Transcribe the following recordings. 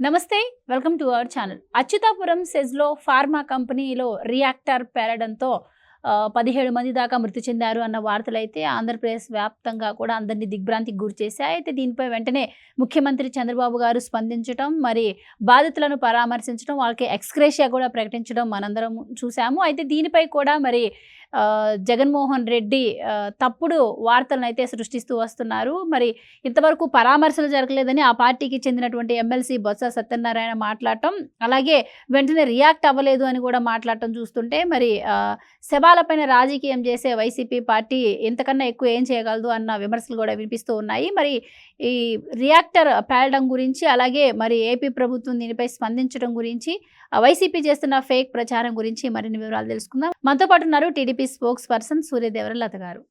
నమస్తే welcome to our channel. Atchutapuram సెజ్లో pharma కంపెనీలో reactor పేరడంతో పదిహేడు మంది దాకా మృతి చెందారు అన్న వార్తలు అయితే ఆంధ్రప్రదేశ్ వ్యాప్తంగా కూడా అందరినీ దిగ్భ్రాంతికి గురి చేశాయి. అయితే దీనిపై వెంటనే ముఖ్యమంత్రి చంద్రబాబు గారు స్పందించడం మరి బాధితులను పరామర్శించడం వాళ్ళకి ఎక్స్క్రేషియా కూడా ప్రకటించడం మనందరం చూసాము అయితే దీనిపై కూడా మరి జగన్మోహన్ రెడ్డి తప్పుడు వార్తలను అయితే సృష్టిస్తూ వస్తున్నారు. మరి ఇంతవరకు పరామర్శలు జరగలేదని ఆ పార్టీకి చెందినటువంటి ఎమ్మెల్సీ బొత్స సత్యనారాయణ మాట్లాడటం అలాగే వెంటనే రియాక్ట్ అవ్వలేదు అని కూడా మాట్లాడటం చూస్తుంటే మరి శబా శవాలపైన రాజకీయం చేసే వైసీపీ పార్టీ ఇంతకన్నా ఎక్కువ ఏం చేయగలదు అన్న విమర్శలు కూడా వినిపిస్తూ ఉన్నాయి. మరి ఈ రియాక్టర్ పేలడం గురించి అలాగే మరి ఏపీ ప్రభుత్వం దీనిపై స్పందించడం గురించి వైసీపీ చేస్తున్న ఫేక్ ప్రచారం గురించి మరిన్ని వివరాలు తెలుసుకుందాం. మనతో పాటు ఉన్నారు టీడీపీ స్పోక్స్ పర్సన్ సూర్యదేవరలత గారు.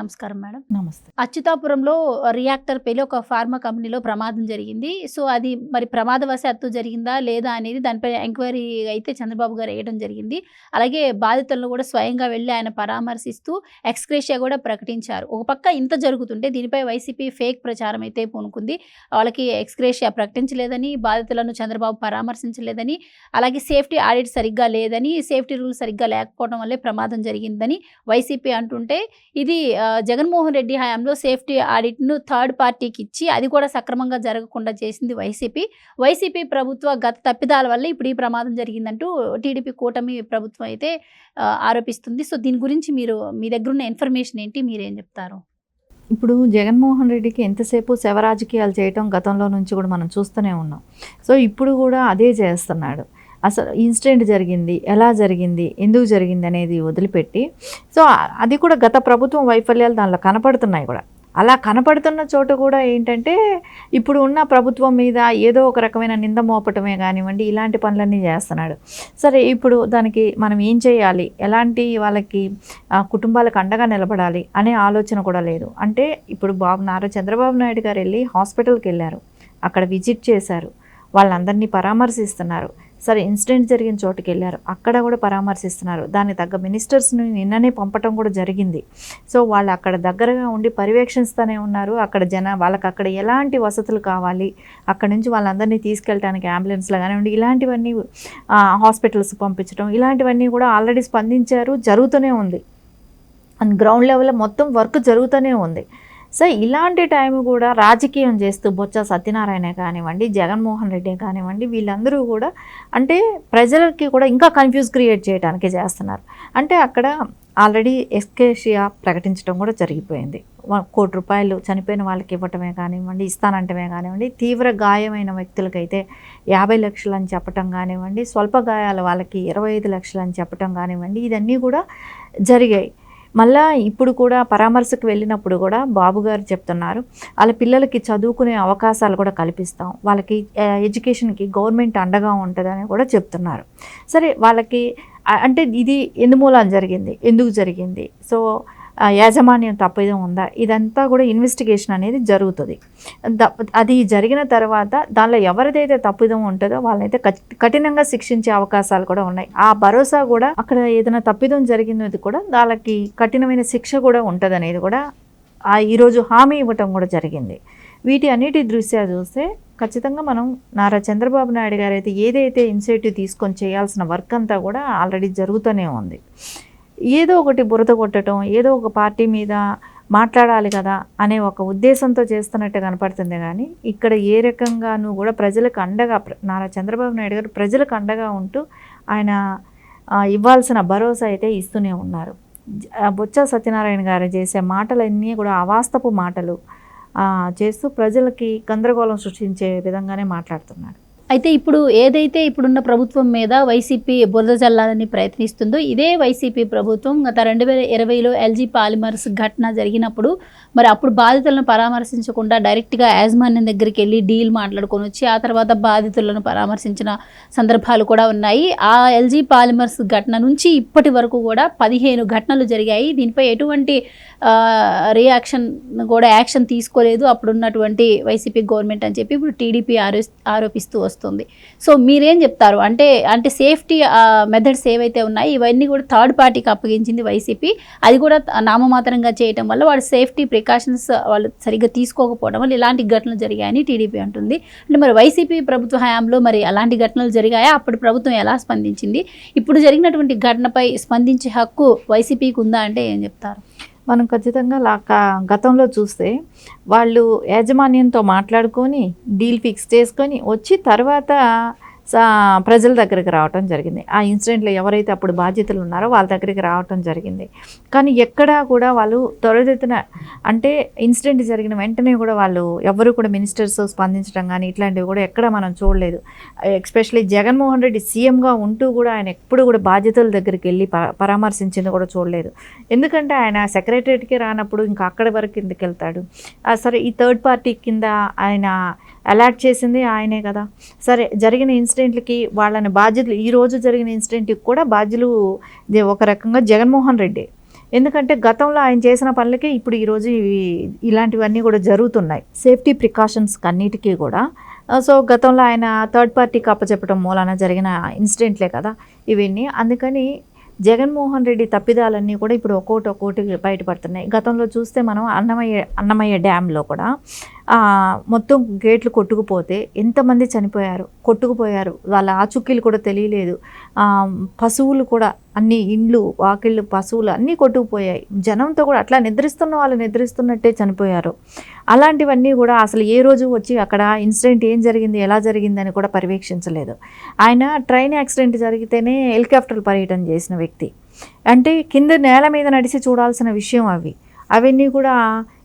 నమస్కారం మేడం. నమస్తే. అచ్యుతాపురంలో రియాక్టర్ పేలి ఒక ఫార్మా కంపెనీలో ప్రమాదం జరిగింది. సో అది మరి ప్రమాదవశాత్తు జరిగిందా లేదా అనేది దానిపై ఎంక్వైరీ అయితే చంద్రబాబు గారు వేయడం జరిగింది. అలాగే బాధితులను కూడా స్వయంగా వెళ్ళి ఆయన పరామర్శిస్తూ ఎక్స్క్రేషియా కూడా ప్రకటించారు. ఒక పక్క ఇంత జరుగుతుంటే దీనిపై వైసీపీ ఫేక్ ప్రచారం అయితే పూనుకుంది. వాళ్ళకి ఎక్స్క్రేషియా ప్రకటించలేదని బాధితులను చంద్రబాబు పరామర్శించలేదని అలాగే సేఫ్టీ ఆడిట్ సరిగ్గా లేదని సేఫ్టీ రూల్స్ సరిగ్గా లేకపోవడం వల్లే ప్రమాదం జరిగిందని వైసీపీ అంటుంటే ఇది జగన్మోహన్ రెడ్డి హయాంలో సేఫ్టీ ఆడిట్ను థర్డ్ పార్టీకి ఇచ్చి అది కూడా సక్రమంగా జరగకుండా చేసింది వైసీపీ. వైసీపీ ప్రభుత్వ గత తప్పిదాల వల్ల ఇప్పుడు ఈ ప్రమాదం జరిగిందంటూ టీడీపీ కూటమి ప్రభుత్వం అయితే ఆరోపిస్తుంది. సో దీని గురించి మీరు మీ దగ్గర ఉన్న ఇన్ఫర్మేషన్ ఏంటి? మీరేం చెప్తారు? ఇప్పుడు జగన్మోహన్ రెడ్డికి ఎంతసేపు శవ రాజకీయాలు చేయటం గతంలో నుంచి కూడా మనం చూస్తూనే ఉన్నాం. సో ఇప్పుడు కూడా అదే చేస్తున్నాడు. అసలు ఇన్సిడెంట్ జరిగింది ఎలా జరిగింది ఎందుకు జరిగింది అనేది వదిలిపెట్టి. సో అది కూడా గత ప్రభుత్వం వైఫల్యాలు దానిలో కనపడుతున్నాయి కూడా. అలా కనపడుతున్న చోట కూడా ఏంటంటే ఇప్పుడు ఉన్న ప్రభుత్వం మీద ఏదో ఒక రకమైన నింద మోపటమే కానివ్వండి ఇలాంటి పనులన్నీ చేస్తున్నాడు. సరే ఇప్పుడు దానికి మనం ఏం చేయాలి? ఎలాంటి వాళ్ళకి కుటుంబాలకు అండగా నిలబడాలి అనే ఆలోచన కూడా లేదు. అంటే ఇప్పుడు బాబు నారా చంద్రబాబు నాయుడు గారు వెళ్ళి హాస్పిటల్కి వెళ్ళారు. అక్కడ విజిట్ చేశారు. వాళ్ళందరినీ పరామర్శిస్తున్నారు. సరే ఇన్సిడెంట్ జరిగిన చోటుకి వెళ్ళారు. అక్కడ కూడా పరామర్శిస్తున్నారు. దానికి తగ్గ మినిస్టర్స్ని నిన్ననే పంపటం కూడా జరిగింది. సో వాళ్ళు అక్కడ దగ్గరగా ఉండి పర్యవేక్షిస్తూనే ఉన్నారు. అక్కడ జన వాళ్ళకి అక్కడ ఎలాంటి వసతులు కావాలి? అక్కడ నుంచి వాళ్ళందరినీ తీసుకెళ్ళడానికి అంబులెన్స్లో కానివ్వండి ఇలాంటివన్నీ హాస్పిటల్స్ పంపించడం ఇలాంటివన్నీ కూడా ఆల్రెడీ స్పందించారు. జరుగుతూనే ఉంది. అండ్ గ్రౌండ్ లెవెల్లో మొత్తం వర్క్ జరుగుతూనే ఉంది. సో ఇలాంటి టైం కూడా రాజకీయం చేస్తూ బొత్స సత్యనారాయణ కానివ్వండి జగన్మోహన్ రెడ్డి కానివ్వండి వీళ్ళందరూ కూడా అంటే ప్రజలకి కూడా ఇంకా కన్ఫ్యూజ్ క్రియేట్ చేయడానికి చేస్తున్నారు. అంటే అక్కడ ఆల్రెడీ ఎస్కేషియా ప్రకటించడం కూడా జరిగిపోయింది. కోటి రూపాయలు చనిపోయిన వాళ్ళకి ఇవ్వటమే కానివ్వండి ఇస్తానంటమే కానివ్వండి తీవ్ర గాయమైన వ్యక్తులకైతే యాభై లక్షలు అని చెప్పటం కానివ్వండి స్వల్ప గాయాల వాళ్ళకి ఇరవై ఐదు లక్షలు అని చెప్పటం కానివ్వండి ఇదన్నీ కూడా జరిగాయి. మళ్ళా ఇప్పుడు కూడా పరామర్శకు వెళ్ళినప్పుడు కూడా బాబు గారు చెప్తున్నారు వాళ్ళ పిల్లలకి చదువుకునే అవకాశాలు కూడా కల్పిస్తాం వాళ్ళకి ఎడ్యుకేషన్కి గవర్నమెంట్ అండగా ఉంటుందని కూడా చెప్తున్నారు. సరే వాళ్ళకి అంటే ఇది ఎందుమూలాలు జరిగింది ఎందుకు జరిగింది? సో యాజమాన్యం తప్పిదం ఉందా? ఇదంతా కూడా ఇన్వెస్టిగేషన్ అనేది జరుగుతుంది. అది జరిగిన తర్వాత దానిలో ఎవరిదైతే తప్పిదం ఉంటుందో వాళ్ళనైతే కఠి- కఠినంగా శిక్షించే అవకాశాలు కూడా ఉన్నాయి. ఆ భరోసా కూడా అక్కడ ఏదైనా తప్పిదం జరిగినది కూడా వాళ్ళకి కఠినమైన శిక్ష కూడా ఉంటుంది అనేది కూడా ఆ ఈరోజు హామీ ఇవ్వటం కూడా జరిగింది. వీటి అన్నిటి దృష్ట్యా చూస్తే ఖచ్చితంగా మనం నారా చంద్రబాబు నాయుడు గారు అయితే ఏదైతే ఇనిషియేటివ్ తీసుకొని చేయాల్సిన వర్క్ అంతా కూడా ఆల్రెడీ జరుగుతూనే ఉంది. ఏదో ఒకటి బురద కొట్టడం ఏదో ఒక పార్టీ మీద మాట్లాడాలి కదా అనే ఒక ఉద్దేశంతో చేస్తున్నట్టు కనపడుతుంది. కానీ ఇక్కడ ఏ రకంగానూ కూడా ప్రజలకు అండగా ప్ర- నారా చంద్రబాబు నాయుడు గారు ప్రజలకు అండగా ఉంటూ ఆయన ఇవ్వాల్సిన భరోసా అయితే ఇస్తూనే ఉన్నారు. బొచ్చ బొత్స సత్యనారాయణ గారు చేసే మాటలన్నీ కూడా అవాస్తపు మాటలు చేస్తూ ప్రజలకి గందరగోళం సృష్టించే విధంగానే మాట్లాడుతున్నారు. అయితే ఇప్పుడు ఏదైతే ఇప్పుడున్న ప్రభుత్వం మీద వైసీపీ బురద చల్లాలని ప్రయత్నిస్తుందో ఇదే వైసీపీ ప్రభుత్వం గత రెండు వేల ఇరవైలో ఎల్జీ పాలిమర్స్ ఘటన జరిగినప్పుడు మరి అప్పుడు బాధితులను పరామర్శించకుండా డైరెక్ట్గా యాజమాన్యం దగ్గరికి వెళ్ళి డీల్ మాట్లాడుకొని వచ్చి ఆ తర్వాత బాధితులను పరామర్శించిన సందర్భాలు కూడా ఉన్నాయి. ఆ ఎల్జీ పాలిమర్స్ ఘటన నుంచి ఇప్పటి వరకు కూడా పదిహేను ఘటనలు జరిగాయి. దీనిపై ఎటువంటి రియాక్షన్ కూడా యాక్షన్ తీసుకోలేదు. అప్పుడున్నటువంటి వైసీపీ గవర్నమెంట్ అని చెప్పి ఇప్పుడు టీడీపీ ఆరో ఆరోపిస్తూ వస్తుంది వస్తుంది. సో మీరేం చెప్తారు? అంటే అంటే సేఫ్టీ మెథడ్స్ ఏవైతే ఉన్నాయో ఇవన్నీ కూడా థర్డ్ పార్టీకి అప్పగించింది వైసీపీ. అది కూడా నామమాత్రంగా చేయటం వల్ల వాళ్ళు సేఫ్టీ ప్రికాషన్స్ వాళ్ళు సరిగ్గా తీసుకోకపోవడం వల్ల ఇలాంటి ఘటనలు జరిగాయని టీడీపీ అంటుంది. అంటే మరి వైసీపీ ప్రభుత్వ హయాంలో మరి అలాంటి ఘటనలు జరిగాయా? అప్పుడు ప్రభుత్వం ఎలా స్పందించింది? ఇప్పుడు జరిగినటువంటి ఘటనపై స్పందించే హక్కు వైసీపీకి ఉందా? అంటే ఏం చెప్తారు? మనం ఖచ్చితంగా లాక గతంలో చూస్తే వాళ్ళు యాజమాన్యంతో మాట్లాడుకొని డీల్ ఫిక్స్ చేసుకొని వచ్చి తర్వాత ప్రజల దగ్గరికి రావటం జరిగింది. ఆ ఇన్సిడెంట్లో ఎవరైతే అప్పుడు బాధ్యతలు ఉన్నారో వాళ్ళ దగ్గరికి రావటం జరిగింది. కానీ ఎక్కడా కూడా వాళ్ళు త్వరితన అంటే ఇన్సిడెంట్ జరిగిన వెంటనే కూడా వాళ్ళు ఎవరు కూడా మినిస్టర్స్ స్పందించడం కానీ ఇట్లాంటివి కూడా ఎక్కడ మనం చూడలేదు. ఎక్స్పెషలీ జగన్మోహన్ రెడ్డి సీఎంగా ఉంటూ కూడా ఆయన ఎప్పుడు కూడా బాధ్యతల దగ్గరికి వెళ్ళి ప- పరామర్శించింది కూడా చూడలేదు. ఎందుకంటే ఆయన సెక్రటరియట్కి రానప్పుడు ఇంకా అక్కడి వరకు కిందకి వెళ్తాడు? సరే ఈ థర్డ్ పార్టీ కింద ఆయన అలాట్ చేసింది ఆయనే కదా. సరే జరిగిన ఇన్సిడెంట్లకి వాళ్ళని బాధ్యతలు ఈ రోజు జరిగిన ఇన్సిడెంట్కి కూడా బాధ్యులు ఒక రకంగా జగన్మోహన్ రెడ్డి. ఎందుకంటే గతంలో ఆయన చేసిన పనులకే ఇప్పుడు ఈరోజు ఇవి- ఇలాంటివన్నీ కూడా జరుగుతున్నాయి. సేఫ్టీ ప్రికాషన్స్ అన్నిటికీ కూడా. సో గతంలో ఆయన థర్డ్ పార్టీకి అప్పచెప్పడం మూలాన జరిగిన ఇన్సిడెంట్లే కదా ఇవన్నీ. అందుకని జగన్మోహన్ రెడ్డి తప్పిదాలన్నీ కూడా ఇప్పుడు ఒక్కోటి ఒక్కోటి బయటపడుతున్నాయి. గతంలో చూస్తే మనం అన్నమయ్య అన్నమయ్య డ్యాంలో కూడా మొత్తం గేట్లు కొట్టుకుపోతే ఎంతమంది చనిపోయారు కొట్టుకుపోయారు. వాళ్ళ ఆచుక్కీలు కూడా తెలియలేదు. పశువులు కూడా అన్ని ఇండ్లు వాకిళ్ళు పశువులు అన్నీ కొట్టుకుపోయాయి. జనంతో కూడా అట్లా నిద్రిస్తున్న వాళ్ళు నిద్రిస్తున్నట్టే చనిపోయారు. అలాంటివన్నీ కూడా అసలు ఏ రోజు వచ్చి అక్కడ ఇన్సిడెంట్ ఏం జరిగింది ఎలా జరిగింది అని కూడా పర్యవేక్షించలేదు. ఆయన ట్రైన్ యాక్సిడెంట్ జరిగితేనే హెలికాప్టర్ పర్యటన చేసిన వ్యక్తి. అంటే కింద నేల మీద నడిచి చూడాల్సిన విషయం అవి. అవన్నీ కూడా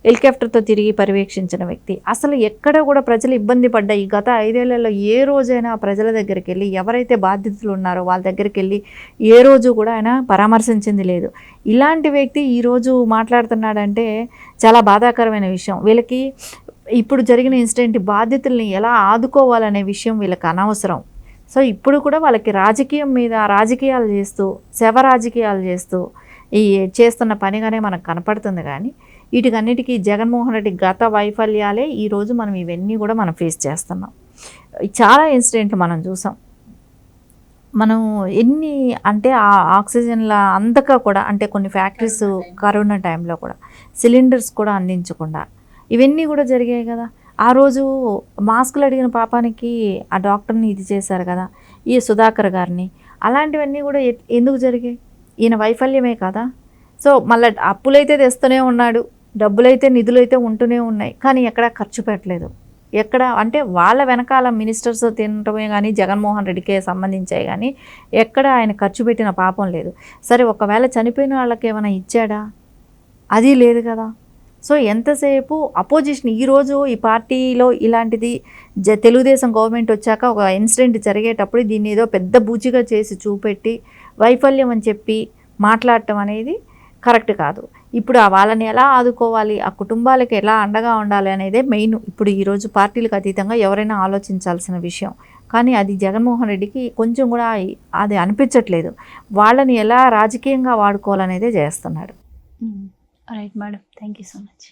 హెలికాప్టర్తో తిరిగి పర్యవేక్షించిన వ్యక్తి. అసలు ఎక్కడ కూడా ప్రజలు ఇబ్బంది పడ్డాయి గత ఐదేళ్ళలో ఏ రోజైనా ప్రజల దగ్గరికి వెళ్ళి ఎవరైతే బాధితులు ఉన్నారో వాళ్ళ దగ్గరికి వెళ్ళి ఏ రోజు కూడా ఆయన పరామర్శించింది లేదు. ఇలాంటి వ్యక్తి ఈరోజు మాట్లాడుతున్నాడంటే చాలా బాధాకరమైన విషయం. వీళ్ళకి ఇప్పుడు జరిగిన ఇన్సిడెంట్ బాధితుల్ని ఎలా ఆదుకోవాలనే విషయం వీళ్ళకి అనవసరం. సో ఇప్పుడు కూడా వాళ్ళకి రాజకీయం మీద రాజకీయాలు చేస్తూ శవ రాజకీయాలు చేస్తూ ఈ చేస్తున్న పనిగానే మనకు కనపడుతుంది కానీ వీటికన్నిటికీ జగన్మోహన్ రెడ్డి గత వైఫల్యాలే ఈరోజు మనం ఇవన్నీ కూడా మనం ఫేస్ చేస్తున్నాం. చాలా ఇన్సిడెంట్లు మనం చూసాం. మనం ఎన్ని అంటే ఆ ఆక్సిజన్ల అందక కూడా అంటే కొన్ని ఫ్యాక్టరీస్ కరోనా టైంలో కూడా సిలిండర్స్ కూడా అందించకుండా ఇవన్నీ కూడా జరిగాయి కదా. ఆ రోజు మాస్కులు అడిగిన పాపానికి ఆ డాక్టర్ని ఇది చేశారు కదా ఈ సుధాకర్ గారిని. అలాంటివన్నీ కూడా ఎందుకు జరిగాయి? ఈయన వైఫల్యమే కదా. సో మళ్ళీ అప్పులైతే తెస్తూనే ఉన్నాడు డబ్బులైతే నిధులైతే ఉంటూనే ఉన్నాయి కానీ ఎక్కడా ఖర్చు పెట్టలేదు. ఎక్కడ అంటే వాళ్ళ వెనకాల మినిస్టర్స్ తినటమే కానీ జగన్మోహన్ రెడ్డికే సంబంధించాయి కానీ ఎక్కడ ఆయన ఖర్చు పెట్టిన పాపం లేదు. సరే ఒకవేళ చనిపోయిన వాళ్ళకి ఏమైనా ఇచ్చాడా? అది లేదు కదా. సో ఎంతసేపు అపోజిషన్ ఈరోజు ఈ పార్టీలో ఇలాంటిది జ తెలుగుదేశం గవర్నమెంట్ వచ్చాక ఒక ఇన్సిడెంట్ జరిగేటప్పుడు దీన్ని ఏదో పెద్ద బూచిగా చేసి చూపెట్టి వైఫల్యం అని చెప్పి మాట్లాడటం అనేది కరెక్ట్ కాదు. ఇప్పుడు ఆ వాళ్ళని ఎలా ఆదుకోవాలి? ఆ కుటుంబాలకు ఎలా అండగా ఉండాలి అనేదే మెయిన్. ఇప్పుడు ఈరోజు పార్టీలకు అతీతంగా ఎవరైనా ఆలోచించాల్సిన విషయం. కానీ అది జగన్మోహన్ రెడ్డికి కొంచెం కూడా అది అనిపించట్లేదు. వాళ్ళని ఎలా రాజకీయంగా వాడుకోవాలనేదే చేస్తున్నాడు. Right madam thank you so much